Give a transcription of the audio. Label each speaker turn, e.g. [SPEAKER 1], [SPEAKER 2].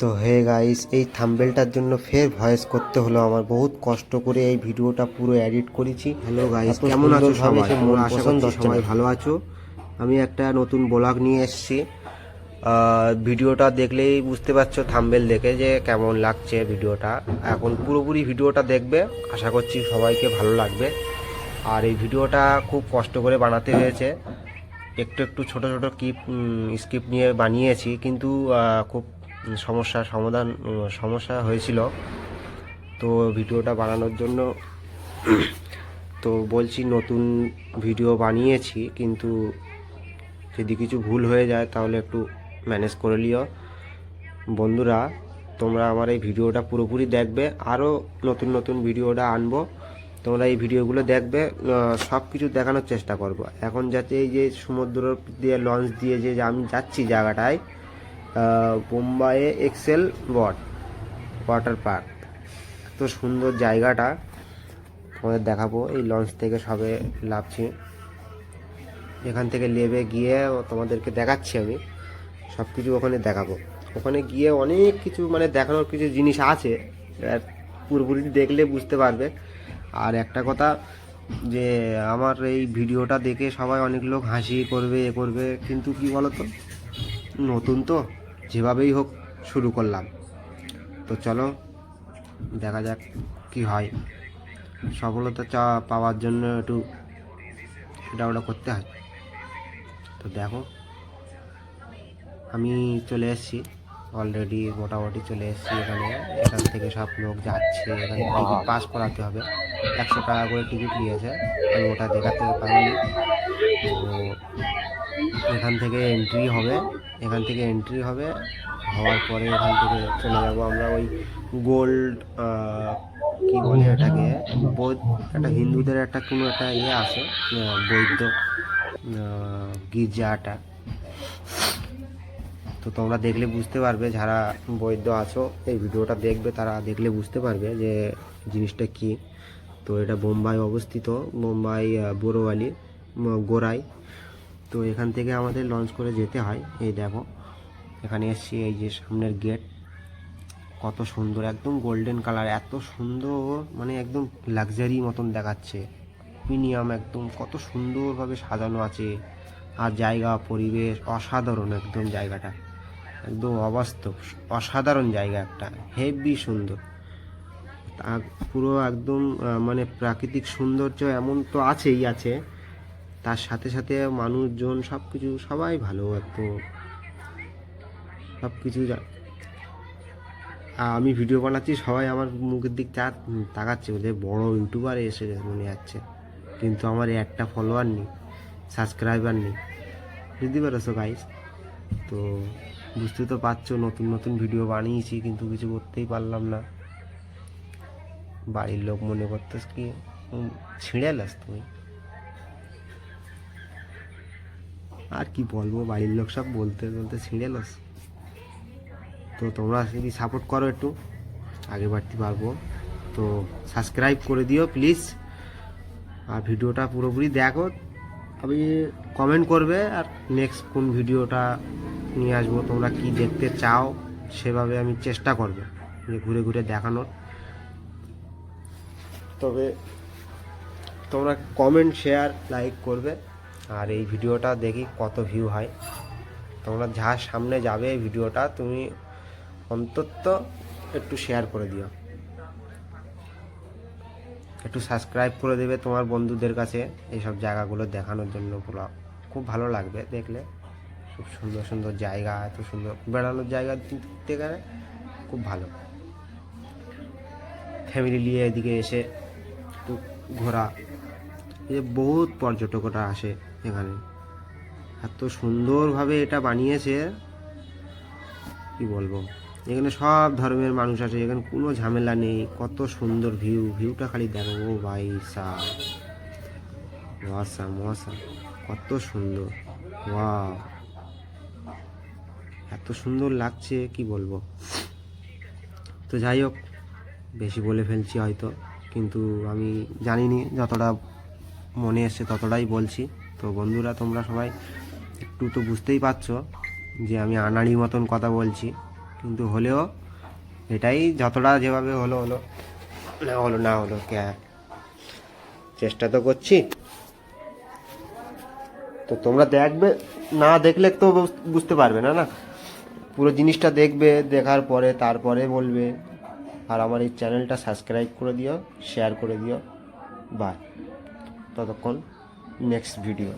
[SPEAKER 1] তো hey guys এই থাম্বেলটার জন্য ফের ভয়েস করতে হলো আমার। বহুত কষ্ট করে এই ভিডিওটা পুরো এডিট করেছি।
[SPEAKER 2] হ্যালো গাইস কেমন আছো সবাই? আশা
[SPEAKER 1] হচ্ছে
[SPEAKER 2] সবাই। ভালো আছো। আমি একটা নতুন ব্লগ নিয়ে এসেছি।
[SPEAKER 1] ভিডিওটা দেখলেই বুঝতে পারছ থাম্বেল দেখে যে কেমন লাগছে ভিডিওটা। এখন পুরোপুরি ভিডিওটা দেখবে। আশা করছি সবাইকে ভালো লাগবে। আর এই ভিডিওটা খুব কষ্ট করে বানাতে হয়েছে। একটু একটু ছোট ছোট কিপ স্ক্রিপ্ট নিয়ে বানিয়েছি। কিন্তু খুব সমস্যার সমাধান সমস্যা হয়েছিল। তো ভিডিওটা বানানোর জন্য তো বলছি নতুন ভিডিও বানিয়েছি, কিন্তু যদি কিছু ভুল হয়ে যায় তাহলে একটু ম্যানেজ করে লিও। বন্ধুরা, তোমরা আমার এই ভিডিওটা পুরোপুরি দেখবে আরও নতুন নতুন ভিডিওটা আনব। তোমরা এই ভিডিওগুলো দেখবে সব কিছু দেখানোর চেষ্টা করব। এখন যাতে এই যে সমুদ্র দিয়ে লঞ্চ দিয়ে যে আমি যাচ্ছি জায়গাটায় বোম্বাইয়ে এক্সেল ওয়াট, ওয়াটার পার্ক। এত সুন্দর জায়গাটা। তোমাদের দেখাবো, এই লঞ্চ থেকে সবে লাভছি এখান থেকে লেবে গিয়ে তোমাদেরকে দেখাচ্ছি আমি। সব কিছু ওখানে দেখাবো। ওখানে গিয়ে অনেক কিছু মানে দেখানোর কিছু জিনিস আছে। পুরোপুরি দেখলে বুঝতে পারবে। আর একটা কথা, যে আমার এই ভিডিওটা দেখে সবাই অনেক লোক হাসি করবে, এ করবে। কিন্তু কি বলতো? নতুন তো। যেভাবেই হোক শুরু করলাম। তো চলো দেখা যাক কি হয়। সফলতা চা পাওয়ার জন্য একটু সেটা ওটা করতে হয়। তো দেখো আমি চলে এসেছি। অলরেডি মোটামুটি চলে এসেছি এখানে। এখান থেকে সব লোক যাচ্ছে এখানে টিকিট পাস করাতে হবে। একশো টাকা করে টিকিট নিয়েছে। আমি ওটা দেখাতে পারিনি তো এখান থেকে এন্ট্রি হবে। এখান থেকে এন্ট্রি হবে। হওয়ার পরে এখান থেকে চলে যাব আমরা ওই গোল্ড কি বলে এটাকে? বৌদ্ধ, একটা হিন্দুদের একটা কোনো একটা ইয়ে আছে বৈদ্য গির্জাটা তো তোমরা দেখলে বুঝতে পারবে, যারা বৈদ্য আছো, এই ভিডিওটা দেখবে, তারা দেখলে বুঝতে পারবে যে জিনিসটা কি। তো এটা বোম্বাই অবস্থিত, বোম্বাই বোরোয়ালি গোরাই তো এখান থেকে আমাদের লঞ্চ করে যেতে হয়। এই দেখো, এখানে এসছি, এই যে সামনের গেট কত সুন্দর, একদম গোল্ডেন কালার এত সুন্দর মানে একদম লাক্সারি মতন দেখাচ্ছে। প্রিমিয়াম একদম, কত সুন্দরভাবে সাজানো আছে। আর জায়গা, পরিবেশ, অসাধারণ একদম জায়গাটা। একদম অবাস্তব, অসাধারণ জায়গা একটা হেভি সুন্দর। পুরো একদম মানে প্রাকৃতিক সৌন্দর্য এমন তো আছেই, আছে। তার সাথে সাথে মানুষজন সব কিছু সবাই ভালো একদম সব কিছু আমি ভিডিও বানাচ্ছি, সবাই আমার মুখের দিক চা তাকাচ্ছে যে বড় ইউটিউবার এসে মনে যাচ্ছে। কিন্তু আমার একটা ফলোয়ার নেই সাবস্ক্রাইবার নেই। বুঝতে পেরেছ গাইস তো বুঝতে তো পারছ, নতুন নতুন ভিডিও বানিয়েছি, কিন্তু কিছু করতেই পারলাম না। বাড়ির লোক মনে করতেস কি, ছিঁড়ে লাস তুমি? আর কি বলব, বাড়ির লোক সব বলতে বলতে ছিঁড়ে লাস তো তোমরা যদি সাপোর্ট করো একটু আগে বাড়তে পারব। তো সাবস্ক্রাইব করে দিও প্লিজ আর ভিডিওটা পুরোপুরি দেখো আমি কমেন্ট করবে আর নেক্সট কোন ভিডিওটা নিয়ে আসব, তোমরা কি দেখতে চাও সেভাবে আমি চেষ্টা করব, যে ঘুরে ঘুরে দেখানোর। তবে তোমরা কমেন্ট শেয়ার লাইক করবে। আর এই ভিডিওটা দেখি কত ভিউ হয়। তোমরা যার সামনে যাবে এই ভিডিওটা তুমি অন্তত একটু শেয়ার করে দিও। একটু সাবস্ক্রাইব করে দেবে তোমার বন্ধুদের কাছে এইসব জায়গাগুলো দেখানোর জন্য পুরো। খুব ভালো লাগবে দেখলে। খুব সুন্দর সুন্দর জায়গা, এত সুন্দর বেড়ানোর জায়গা দেখতে গেলে খুব ভালো। ফ্যামিলি নিয়ে এদিকে এসে একটু ঘোরা। যে বহুত পর্যটকরা আসে। এখানে। এত সুন্দরভাবে এটা বানিয়েছে, কি বলব? এখানে সব ধর্মের মানুষ আছে, এখানে কোনো ঝামেলা নেই, কত সুন্দর ভিউ ভিউটা খালি দেখো। ও ভাই সা কত সুন্দর। ওয়াও। এত সুন্দর লাগছে, কি বলব? তো যাই হোক, বেশি বলে ফেলছি হয়তো, কিন্তু আমি জানিনি, যতটা মনে এসছে ততটাই বলছি। তো বন্ধুরা, তোমরা সবাই একটু তো বুঝতেই পারছ যে আমি আনাড়ি মতন কথা বলছি, কিন্তু হলেও এটাই যতটা যেভাবে হলো হলো, না হলো না হলো, কে চেষ্টা তো করছি। তো তোমরা দেখবে, না দেখলে তো বুঝ- বুঝতে পারবে না না? পুরো জিনিসটা দেখবে, দেখার পরে তারপরে বলবে। আর আমার এই চ্যানেলটা সাবস্ক্রাইব করে দিও শেয়ার করে দিও। বাই ততক্ষণ নেক্সট ভিডিও